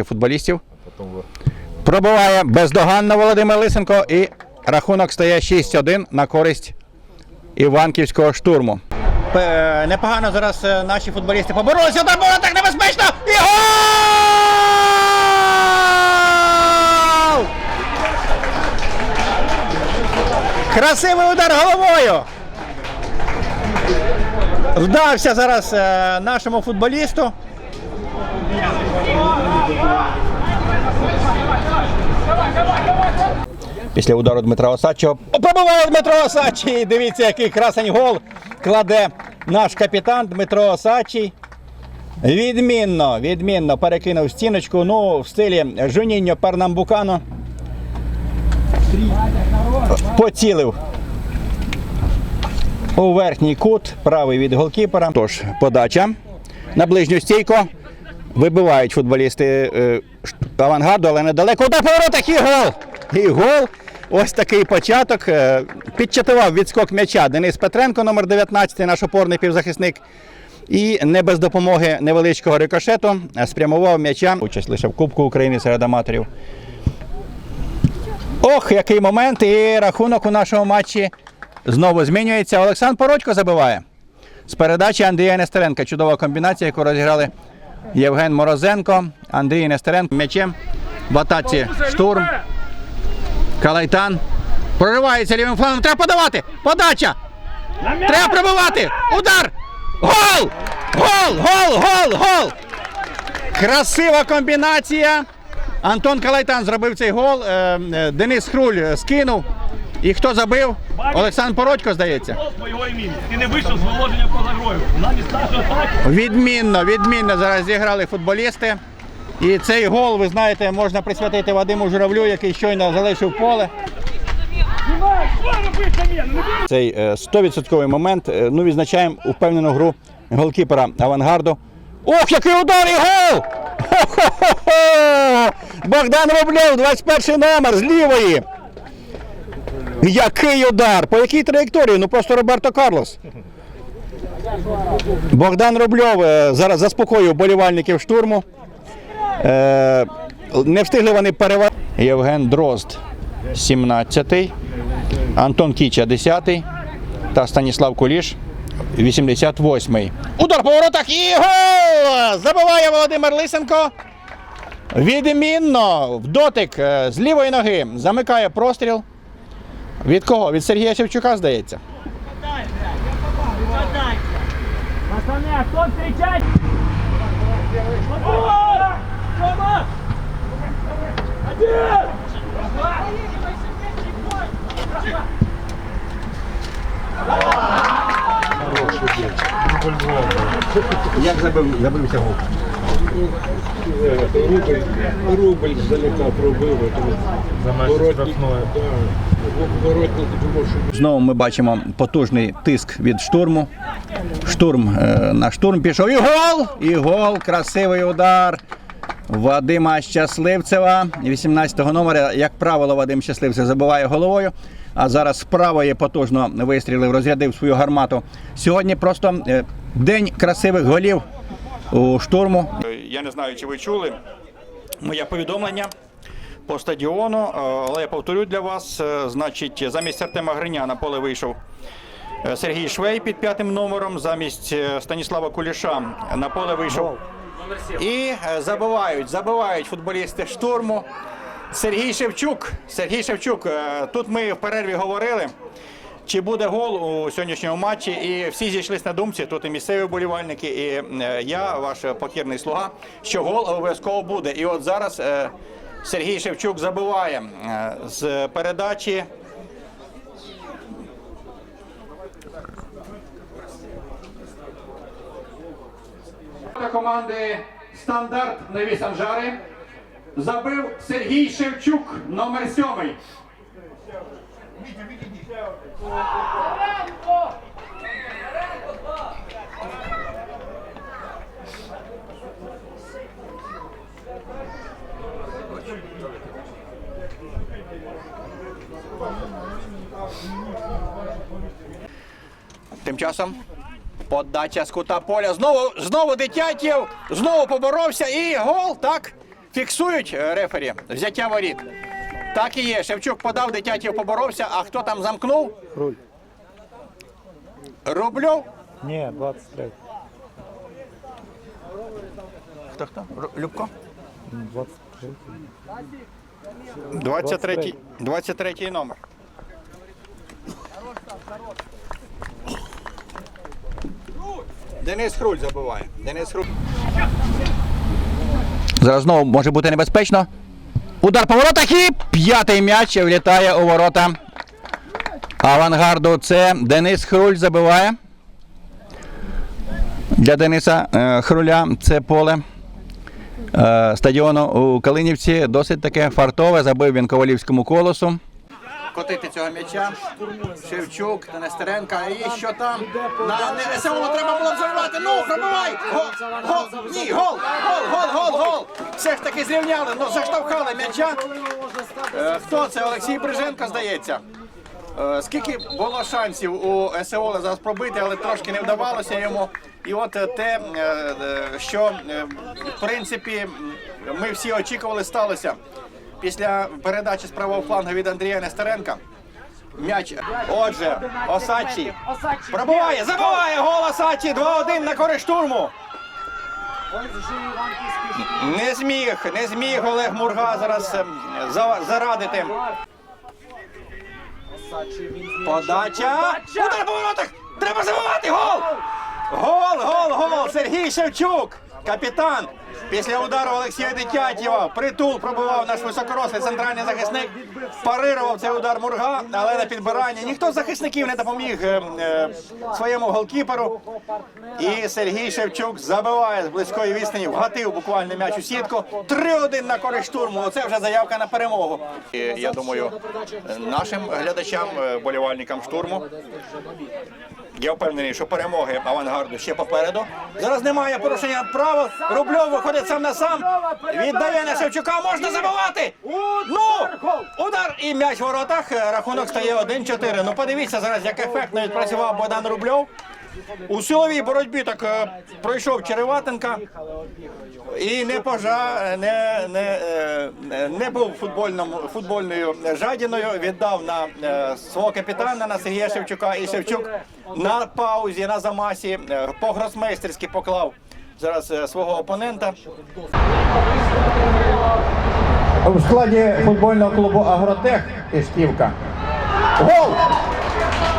наших футболістів. Пробиває бездоганно Володимир Лисенко і рахунок стає 6-1 на користь Іванківського штурму. Непогано зараз е, наші футболісти поборолися. Удар було так небезпечно! І гол! Красивий удар головою! Вдався зараз е, нашому футболісту. Після удару Дмитра Осадчого пробиває Дмитро Осадчий. Дивіться, який красень гол кладе наш капітан Дмитро Осадчий. Відмінно, відмінно перекинув стіночку. Ну, в стилі Жуніньо Пернамбукано. Поцілив у верхній кут, правий від голкіпера. Тож, подача на ближню стійку. Вибивають футболісти е, авангарду, але недалеко. Удар по воротах і гол! І гол. Ось такий початок. Е, Підчатував відскок м'яча Денис Петренко, номер 19, наш опорний півзахисник. І не без допомоги невеличкого рикошету е, спрямував м'яча. Участь лише в Кубку України серед аматорів. Ох, який момент! І рахунок у нашому матчі знову змінюється. Олександр Порочко забиває. З передачі Андрія Нестеренка. Чудова комбінація, яку розіграли Євген Морозенко, Андрій Нестеренко. М'ячем в атаці штурм. Калайтан. Проривається лівим флангом. Треба подавати. Подача. Треба пробивати. Удар. Гол! Гол! Гол! Гол! Гол! Красива комбінація. Антон Калайтан зробив цей гол. Е, е, Денис Хруль е, скинув. І хто забив? Олександр Породько, здається. Ти не вийшов з положення поза грою. Відмінно, відмінно зараз зіграли футболісти. І цей гол, ви знаєте, можна присвятити Вадиму Журавлю, який щойно залишив поле. Цей е, 100% момент. е, Ну, відзначаємо упевнену гру голкіпера авангарду. Ох, який удар і гол! Хо-хо-хо! Богдан Рублев, 21 номер з лівої. Який удар! По якій траєкторії? Ну просто Роберто Карлос. Богдан Рубльов е, зараз заспокоює вболівальників штурму. Е, Не встигли вони перевести. Євген Дрозд, 17-й, Антон Кіча, 10-й та Станіслав Куліш, 88-й. Удар по воротах і гол! Забиває Володимир Лисенко. Відмінно в дотик е, з лівої ноги замикає простріл. Від кого? Від Сергія Шевчука, здається. Як забив, забився гол? Рубль, рубль здалека пробив. Воротник, да, воротник Знову ми бачимо потужний тиск від штурму. Штурм е, на штурм пішов. І гол! І гол! Красивий удар. Вадима Щасливцева, 18-го номера. Як правило, Вадим Щасливцев забиває головою. А зараз з правої потужно вистрілив, розрядив свою гармату. Сьогодні просто е, день красивих голів у штурму. Я не знаю, чи ви чули моє повідомлення по стадіону, е, але я повторю для вас. е, Значить, замість Артема Гриня на поле вийшов е, Сергій Швей під п'ятим номером, замість Станіслава Куліша на поле вийшов. І забивають, забивають футболісти штурму. Сергій Шевчук. Сергій Шевчук. Тут ми в перерві говорили. Чи буде гол у сьогоднішньому матчі? І всі зійшлись на думці, тут і місцеві вболівальники, і е, я, ваш покірний слуга, що гол обов'язково буде. І от зараз е, Сергій Шевчук забиває е, з передачі. Команди Стандарт Нові Санжари забив Сергій Шевчук, номер сьомий. Тим часом подача з кута поля. Знову, знову Дитятєв, знову поборовся і гол, так. Фіксують е, рефері взяття воріт. Так і є. Шевчук подав, Дитятєв поборовся. А хто там замкнув? Руль. Рубльов? Ні, 23. Хто хто? Ру- Любко? 23. 23, 23 номер. Денис Хруль забиває. Денис Хруль. Зараз знову може бути небезпечно. Удар по воротах і п'ятий м'яч влітає у ворота. Авангарду це Денис Хруль забиває. Для Дениса е, Хруля це поле е, стадіону у Калинівці. Досить таке фартове. Забив він ковалівському колосу. Котити цього м'яча. Шевчук, Нестеренка. І що там? На не, треба було б забивати. Ну, пробивай! Гол! Ні, гол! Гол! Гол! Гол! Гол! Все ж таки зрівняли, ну заштовхали м'яча. Е, Хто це? Олексій Бриженко, здається. Е, Скільки було шансів у СО зараз пробити, але трошки не вдавалося йому. І от е, те, що в принципі ми всі очікували, сталося після передачі з правого флангу від Андрія Нестеренка. М'яч. Отже, Осадчий пробиває, забиває гол Осадчий 2-1 на користь штурму. Не зміг, не зміг Олег Мурга зараз ем, зарадити. Подача. Удар по воротах! Треба забивати гол! Гол, гол, гол! Сергій Шевчук, капітан. Після удару Олексія Дитятєва притул пробивав наш високорослий центральний захисник. Парирував цей удар Мурга, але на підбиранні ніхто з захисників не допоміг е, е, своєму голкіперу. І Сергій Шевчук забиває з близької відстані, вгатив буквально м'яч у сітку. 3-1 на користь штурму. Оце вже заявка на перемогу. І, я думаю, нашим глядачам, е, болівальникам штурму. Я впевнений, що перемоги авангарду ще попереду. Зараз немає порушення права. Рубльов виходить сам на сам. Віддає на Шевчука. Можна забивати. Ну! Удар і м'яч в воротах. Рахунок стає 1-4. Ну подивіться зараз, як ефектно відпрацював Богдан Рубльов. У силовій боротьбі так е, пройшов Череватенка. І не пожа, не, не, е, не був футбольним, футбольною жадіною, віддав на е, свого капітана, на Сергія Шевчука. І Шевчук на паузі, на замасі е, по-гросмейстерськи поклав зараз свого опонента. У складі футбольного клубу Агротех Тишківка. Гол!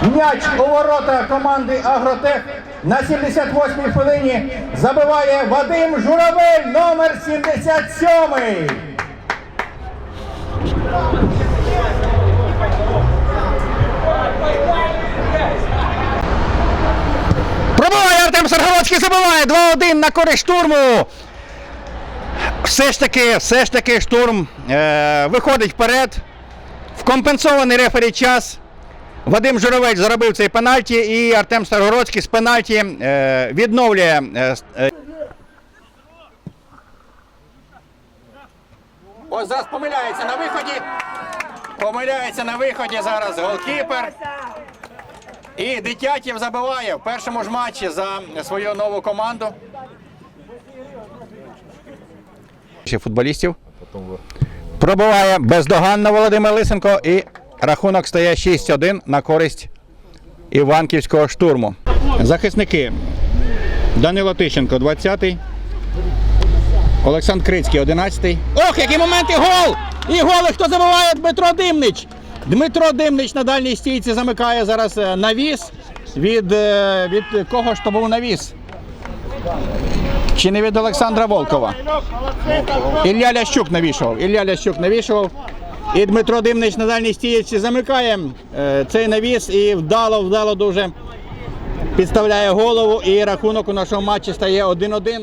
М'яч у ворота команди Агротех на 78-й хвилині забиває Вадим Журавель, номер 77. Пробиває Артем Саргородський, забиває 2-1 на користь штурму. Все ж таки, все ж таки штурм е, виходить вперед. В компенсований рефері час. Вадим Журавель заробив цей пенальті, і Артем Старгородський з пенальті е, відновлює. е, е. Ось зараз помиляється на виході. Помиляється на виході зараз голкіпер. І Дитятєв забиває в першому ж матчі за свою нову команду. Футболістів. Пробиває бездоганно Володимир Лисенко і рахунок стає 6-1 на користь Іванківського штурму. Захисники Данило Тищенко 20-й. Олександр Крицький 11-й. Ох, які моменти! Гол! І голи хто забиває Дмитро Димнич. Дмитро Димнич на дальній стійці замикає зараз е, навіс. Від, е, від кого ж то був навіс? Чи не від Олександра Волкова? Ілля Лящук навішував. Ілля Лящук навішував. І Дмитро Димнич на дальній стієчці замикає е, цей навіс і вдало, вдало дуже підставляє голову. І рахунок у нашому матчі стає 1-1.